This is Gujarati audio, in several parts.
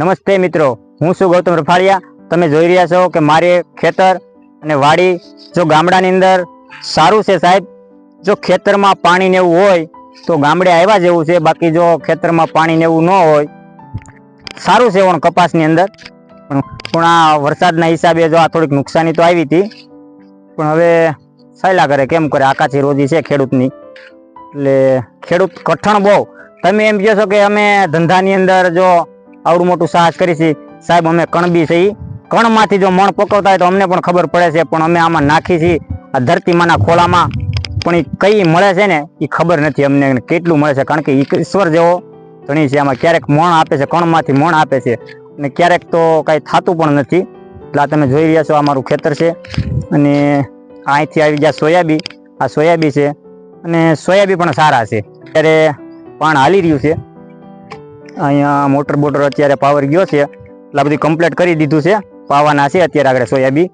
નમસ્તે મિત્રો, હું છું ગૌતમ રફાળિયા. તમે જોઈ રહ્યા છો કે મારે ખેતર અને વાડી જો ગામડાની અંદર સારું છે સાહેબ. જો ખેતરમાં પાણી ને એવું હોય, તો ગામડે આવ્યા જેવું છે. બાકી જો ખેતરમાં પાણી ને એવું ન હોય, સારું છે પણ કપાસની અંદર. પણ આ વરસાદના હિસાબે જો આ થોડીક નુકસાની તો આવી હતી. પણ હવે સાયલા કરે, કેમ કરે? આકાશી રોજી છે ખેડૂતની. એટલે ખેડૂત કઠણ બહુ. તમે એમ કહો છો કે અમે ધંધાની અંદર જો આવડું મોટું સાહસ કરી છે. સાહેબ, અમે કણબી છે કણમાંથી જો મણ પકવતા હોય તો અમને પણ ખબર પડે છે, પણ અમે આમાં નાખી છીએ. આ ધરતીમાંના ખોળામાં. પણ એ કઈ મળે છે ને એ ખબર નથી અમને કેટલું મળે છે, કારણ કે ઈશ્વર જેવો ધણી છે. આમાં ક્યારેક મણ આપે છે, કણમાંથી મણ આપે છે. અને ક્યારેક તો કાંઈ થતું પણ નથી. એટલે તમે જોઈ રહ્યા છો, આ મારું ખેતર છે. અને અહીંથી આવી ગયા સોયાબી. આ સોયાબી છે. અને સોયાબી પણ સારા છે. અત્યારે પાણ હાલી રહ્યું છે. અહીંયા મોટર બોટર અત્યારે પાવર ગયો છે. એટલે બધું કમ્પ્લીટ કરી દીધું છે. પાવાના છે અત્યારે આગળ સોયાબી.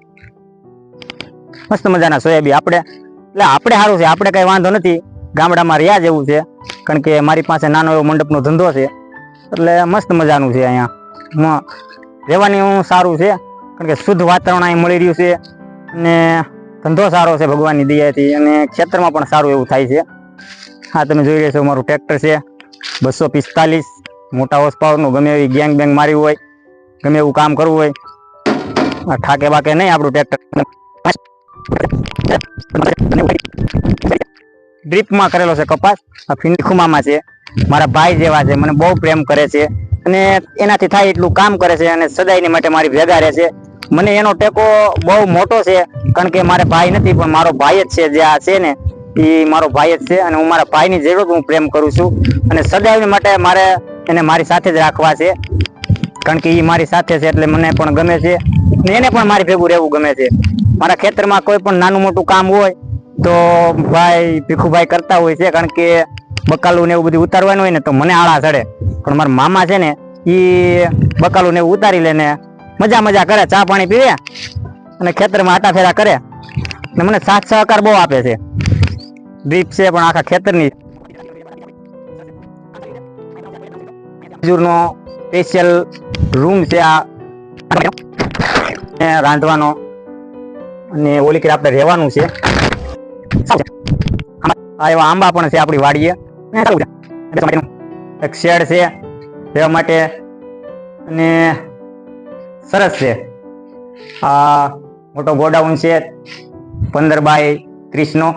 મસ્ત મજાના સોયાબી આપણે. એટલે આપણે સારું છે, આપણે કંઈ વાંધો નથી. ગામડામાં રહ્યા જેવું છે. કારણ કે મારી પાસે નાનો એવો મંડપનો ધંધો છે. એટલે મસ્ત મજાનું છે અહીંયા. રહેવાની હું સારું છે. કારણ કે શુદ્ધ વાતાવરણ અહીં મળી રહ્યું છે. અને ધંધો સારો છે ભગવાનની દયાથી. અને ખેતરમાં પણ સારું એવું થાય છે. હા, તમે જોઈ રહ્યા છો, મારું ટ્રેક્ટર છે. બસો પિસ્તાલીસ. મોટા હોર્સ પાવરનું ગમે એવી ગેંગ બેંગ મારી હોય, ગમે એવું કામ કરવું હોય, આ ઠાકે બાકે નહીં આપણું ટ્રેક્ટર ડ્રીપમાં કરેલો છે કપાસ, આ ફિનિખુમામાં છે, મારા ભાઈ જેવા છે, મને બહુ પ્રેમ કરે છે, અને એનાથી થાય એટલું કામ કરે છે અને સદાયની માટે મારી ભેગા રહે છે. મને એનો ટેકો બહુ મોટો છે, કારણ કે મારે ભાઈ નથી, પણ મારો ભાઈ જ છે, જે આ છે ને એ મારો ભાઈ જ છે, અને હું મારા ભાઈની જરૂર હું પ્રેમ કરું છું. અને સદાયની માટે મારે એને મારી સાથે જ રાખવા છે. કારણ કે એ મારી સાથે છે એટલે મને પણ ગમે છે. ને એને પણ મારી ભેગું રહેવું ગમે છે. મારા ખેતરમાં કોઈ પણ નાનું મોટું કામ હોય, તો ભાઈ ભીખુભાઈ કરતા હોય છે. કારણ કે બકાલું ને એવું બધું ઉતારવાનું હોય ને, તો મને આળા ચડે. પણ મારા મામા છે ને એ બકાલું ને એવું ઉતારી લે ને મજા મજા કરે, ચા પાણી પીવે અને ખેતરમાં આટા ફેરા કરે. ને મને સાથ સહકાર બહુ આપે છે. ડ્રીપ છે પણ આખા ખેતરની. મજૂરનો સ્પેશિયલ રૂમ છે આ રાંધવાનો અને ઓલી કે આપણે રહેવાનું છે. આ એવા આંબા પણ છે આપણી વાડીએ. એક શેડ છે, રહેવા માટે. અને સરસ છે. આ મોટો ગોડાઉન છે, પંદર બાય ત્રીસનો.